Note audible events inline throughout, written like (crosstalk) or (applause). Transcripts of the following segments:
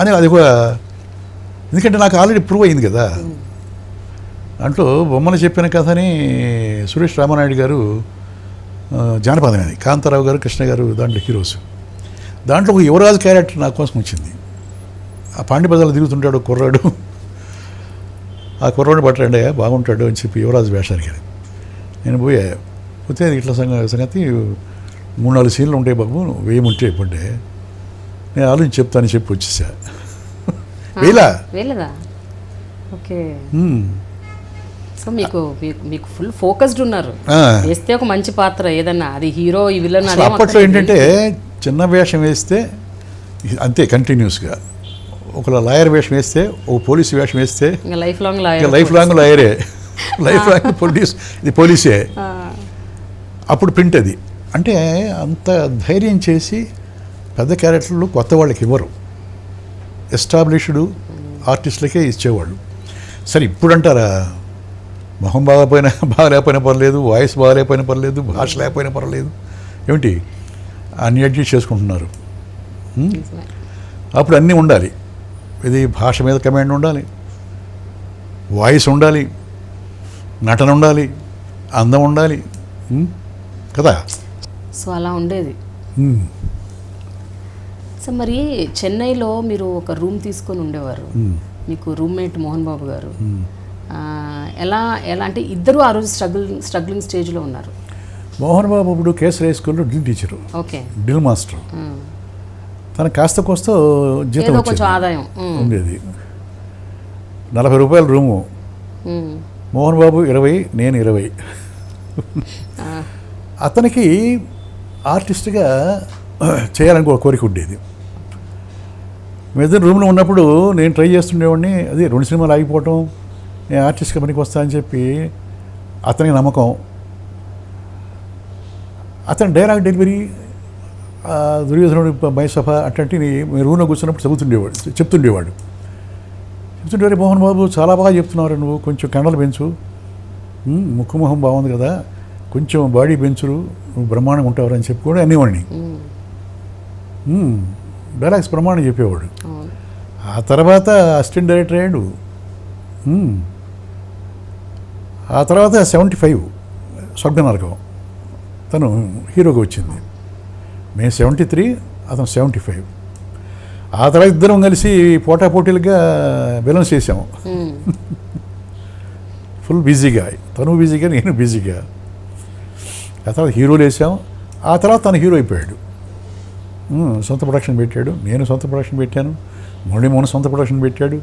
అని అది కూడా ఎందుకంటే నాకు ఆల్రెడీ ప్రూవ్ అయింది కదా. దాంట్లో బొమ్మను చెప్పిన కథని సురేష్ రామనాయుడు గారు ఆ, జానపదం అది. కాంతారావు గారు కృష్ణ గారు దాంట్లో హీరోస్ దాంట్లో ఒక యువరాజు క్యారెక్టర్ నా కోసం వచ్చింది. ఆ పాండి బజార్లో తిరుగుతుంటాడు కుర్రాడు. ఆ కుర్రాడు పట్టండి బాగుంటాడు అని చెప్పి యువరాజు వేషానికి నేను పోయా పోతే ఇట్లా సంగ సంగతి మూడు నాలుగు సీన్లు ఉంటాయి బాబు వేయముంటే ఇప్పుడే నేను ఆలోచించి చెప్తానని చెప్పి వచ్చేసా. (laughs) వేలా వెళ్ళదా? ఓకే. సో మీకు మీకు- ఫుల్ ఫోకస్డ్ ఉన్నారు. వేస్తే ఒక మంచి పాత్ర ఏదన్నా అది హీరో ఈ విలన్ అప్పట్లో ఏంటంటే చిన్న వేషం వేస్తే అంతే కంటిన్యూస్గా. ఒక లాయర్ వేషం వేస్తే ఒక పోలీసు వేషం వేస్తే లైఫ్ లాంగ్ ఇక లైఫ్ లాంగ్ లాయరే. లైఫ్ లాంగ్ (laughs) పోలీస్ ఇది పోలీసే. అప్పుడు ప్రింట్ అది. అంటే అంత ధైర్యం చేసి పెద్ద క్యారెక్టర్లు కొత్త వాళ్ళకి ఇవ్వరు. ఎస్టాబ్లిష్డ్ ఆర్టిస్టులకే ఇచ్చేవాళ్ళు. సరే ఇప్పుడు అంటారా మొహం బాగాపోయినా బాగాలేకపోయినా పర్లేదు వాయిస్ బాగాలేకపోయినా పర్లేదు భాష లేకపోయినా పర్లేదు. ఏమిటి? అన్ని అడ్జస్ట్ చేసుకుంటున్నారు? అప్పుడు అన్నీ ఉండాలి. ఇది భాష మీద కమాండ్ ఉండాలి. వాయిస్ ఉండాలి. నటన ఉండాలి. అందం ఉండాలి? కదా? సో అలా ఉండేది. సో మరి చెన్నైలో మీరు ఒక రూమ్ తీసుకొని ఉండేవారు. మీకు రూమ్మేట్ మోహన్ బాబు గారు. ఎలా ఎలా అంటే ఇద్దరు ఆ రోజు స్ట్రగుల్ స్ట్రగ్లింగ్ స్టేజ్లో ఉన్నారు. మోహన్ బాబు ఇప్పుడు కేసరి హై స్కూల్లో drill teacher. Okay. Drill master. ఉం. తనకు కాస్త కోస్త జీతం కొంచెం ఆదాయం. ఉండేది. నలభై రూపాయల రూము. మోహన్ బాబు ఇరవై నేను ఇరవై. అతనికి ఆర్టిస్ట్గా చేయాలని ఒక కోరిక ఉండేది. మేమిద్దరు రూమ్లో ఉన్నప్పుడు నేను ట్రై చేస్తుండేవాడిని అదే రెండు సినిమాలు ఆగిపోవటం నేను ఆర్టిస్ట్ పనికి వస్తా అని చెప్పి అతనికి నమ్మకం. అతని డైలాగ్ డెలివరీ దుర్యోధనుడు మైసభ అట్లాంటి మేము రూమ్లో కూర్చున్నప్పుడు చదువుతుండేవాడు చెప్తుండేవాడు. చెప్తుండే మోహన్ బాబు చాలా బాగా చెప్తున్నారు నువ్వు కొంచెం కండలు పెంచు. ఉమ్, బాగుంది కదా కొంచెం బాడీ పెంచురు నువ్వు బ్రహ్మాండంగా ఉంటావు అని చెప్పి కూడా అనేవాడిని. డైలాగ్స్ బ్రహ్మాండం చెప్పేవాడు. ఆ తర్వాత అసిస్టెంట్ డైరెక్టర్ అయ్యాడు. ఆ తర్వాత సెవెంటీ ఫైవ్ స్వర్గనరకం. తను హీరోగా వచ్చింది. మేము సెవెంటీ త్రీ అతను సెవెంటీ ఫైవ్. ఆ తర్వాత ఇద్దరం కలిసి పోటాపోటీలుగా విలన్స్ చేసాము ఉం. ఫుల్ బిజీగా. తను బిజీగా నేను బిజీగా. ఆ తర్వాత హీరోలు వేసాం ఆ తర్వాత తను హీరో అయిపోయాడు. సొంత ప్రొడక్షన్ పెట్టాడు. నేను సొంత ప్రొడక్షన్ పెట్టాను. మురళీమోహన్ సొంత ప్రొడక్షన్ పెట్టాడు.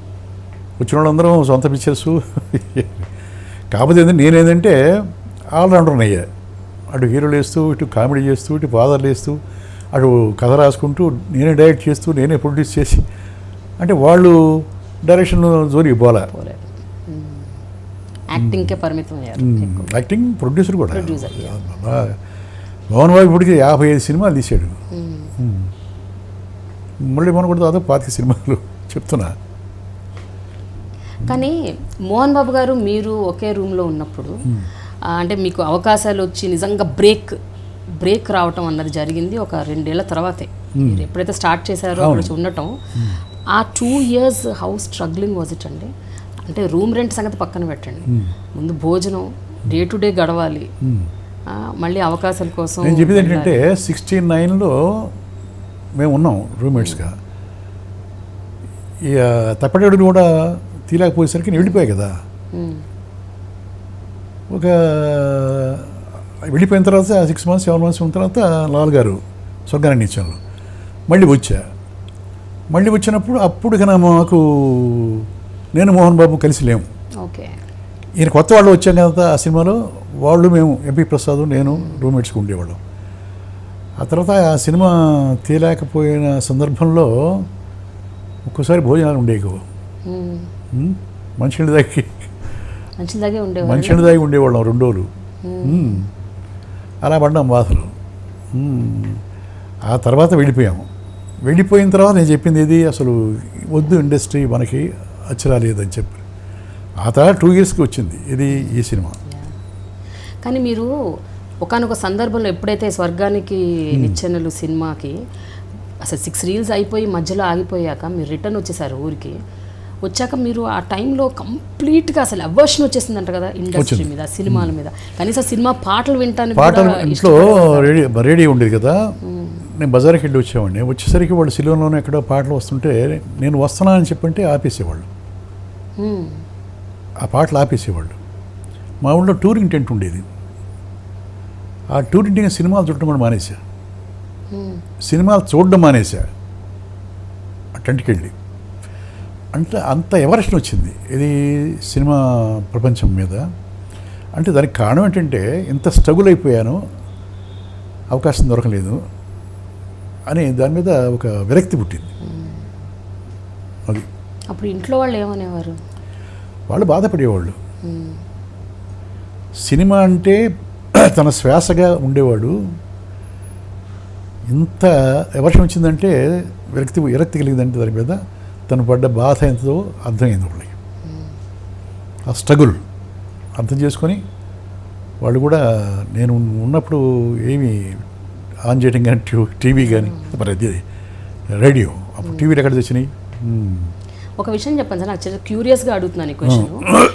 వచ్చిన వాళ్ళందరం సొంత పిక్చర్స్ (laughs) కాకపోతే ఏంటంటే నేనేంటంటే ఆల్రౌండర్ అయ్యా. అటు హీరోలు వేస్తూ ఇటు కామెడీ చేస్తూ ఇటు ఫాదర్లు వేస్తూ అటు కథ రాసుకుంటూ నేనే డైరెక్ట్ చేస్తూ నేనే ప్రొడ్యూస్ చేసి అంటే వాళ్ళు డైరెక్షన్ జోలికి పోలే. యాక్టింగ్కే పరిమితం. యాక్టింగ్ ప్రొడ్యూసర్ కూడా. మోహన్ బాబు. ఇప్పటికి యాభై ఐదు సినిమాలు తీశాడు. ఉం. మురళీ మోహన్ కూడా దాదాపు పాతిక సినిమాలు చెప్తున్నా. కానీ మోహన్ బాబు గారు మీరు ఒకే రూమ్లో ఉన్నప్పుడు అంటే మీకు అవకాశాలు వచ్చి నిజంగా బ్రేక్ బ్రేక్ రావటం అన్నది జరిగింది ఒక రెండేళ్ళ తర్వాతే. మీరు ఎప్పుడైతే స్టార్ట్ చేశారో అక్కడ ఉండటం ఆ two years how struggling was it అండి? అంటే రూమ్ రెంట్ సంగతి పక్కన పెట్టండి. ముందు భోజనం డే టు డే గడవాలి. మళ్ళీ అవకాశాల కోసం నేను చెప్పేది ఏంటంటే. సిక్స్టీ నైన్లో మేము ఉన్నాం రూమ్మేట్స్గా ఇక తప్పటడుగులు కూడా తీలేకపోయేసరికి నేను వెళ్ళిపోయాయి కదా. ఒక వెళ్ళిపోయిన తర్వాత సిక్స్ మంత్స్ సెవెన్ మంత్స్ ఉన్న తర్వాత లాల్ గారు ఇచ్చాను మళ్ళీ వచ్చా. మళ్ళీ వచ్చినప్పుడు అప్పుడు కన్నా మాకు నేను మోహన్ బాబు కలిసి లేము. ఈయన కొత్త వాళ్ళు వచ్చాం కదా ఆ సినిమాలో వాళ్ళు మేము ఎంపీ ప్రసాద్ నేను రూమ్మేట్స్కి ఉండేవాళ్ళం. ఆ తర్వాత ఆ సినిమా తీయలేకపోయిన సందర్భంలో ఒక్కోసారి భోజనాలు ఉండేవి మంచినీళ్ళు దాగి. మంచిదాగే ఉండేవాళ్ళు. మంచినీళ్ళు దాగి ఉండేవాళ్ళం రెండు రోజులు. అలా పడ్డాం బాధలు. ఆ తర్వాత వెళ్ళిపోయాము. వెళ్ళిపోయిన తర్వాత నేను చెప్పింది ఇది అసలు వద్దు ఇండస్ట్రీ మనకి అచ్చరా లేదని చెప్పి. ఆ తర్వాత టూ ఇయర్స్కి వచ్చింది ఇది ఈ సినిమా. కానీ మీరు ఒకానొక సందర్భంలో ఎప్పుడైతే స్వర్గానికి నిచ్చెనలు సినిమాకి అసలు సిక్స్ రీల్స్ అయిపోయి మధ్యలో ఆగిపోయాక మీరు రిటర్న్ వచ్చేసారు ఊరికి వచ్చాక మీరు ఆ టైంలో కంప్లీట్గా అసలు అవర్షన్ వచ్చేసిందంట కదా ఇండస్ట్రీ. మీద సినిమాల మీద. కనీసం సినిమా పాటలు వింటానికి పాటలు ఇంట్లో రేడియో రేడియో ఉండేది కదా. నేను బజార్కి వెళ్ళి వచ్చేవాడిని. వచ్చేసరికి వాళ్ళు సిలువలోనే ఎక్కడో పాటలు వస్తుంటే నేను వస్తున్నా అని చెప్పంటే ఆపేసేవాళ్ళు. ఆ పాటలు ఆపేసేవాళ్ళు. మా ఊళ్ళో టూరింగ్ టెంట్ ఉండేది. ఆ టూరింగ్ టెంట్ సినిమాలు చూడటం కూడా మానేశా. సినిమాలు చూడడం మానేశా. ఆ టెంట్కి వెళ్ళి అంటే అంత ఎవరెస్ట్ వచ్చింది? ఇది సినిమా ప్రపంచం మీద. అంటే దానికి కారణం ఏంటంటే ఇంత స్ట్రగుల్ అయిపోయాను అవకాశం దొరకలేదు అని దాని మీద ఒక విరక్తి పుట్టింది. అది. అప్పుడు ఇంట్లో వాళ్ళు ఏమనేవారు? వాళ్ళు బాధపడేవాళ్ళు. సినిమా అంటే తన శ్వాసగా ఉండేవాడు. ఇంత ఎవర్షం వచ్చిందంటే విరక్తి విరక్తి కలిగిందంటే దాని మీద తను పడ్డ బాధ ఎంతో అర్థమైంది వాళ్ళకి. ఆ స్ట్రగుల్ అర్థం చేసుకొని వాళ్ళు కూడా నేను ఉన్నప్పుడు ఏమి ఆన్ చేయడం కానీ టీవీ కానీ మరి అది రేడియో అప్పుడు టీవీలు ఎక్కడ తెచ్చినాయి. ఒక విషయం చెప్పండి సార్ నాకు చాలా క్యూరియస్గా అడుగుతున్నాను ఈ క్వశ్చన్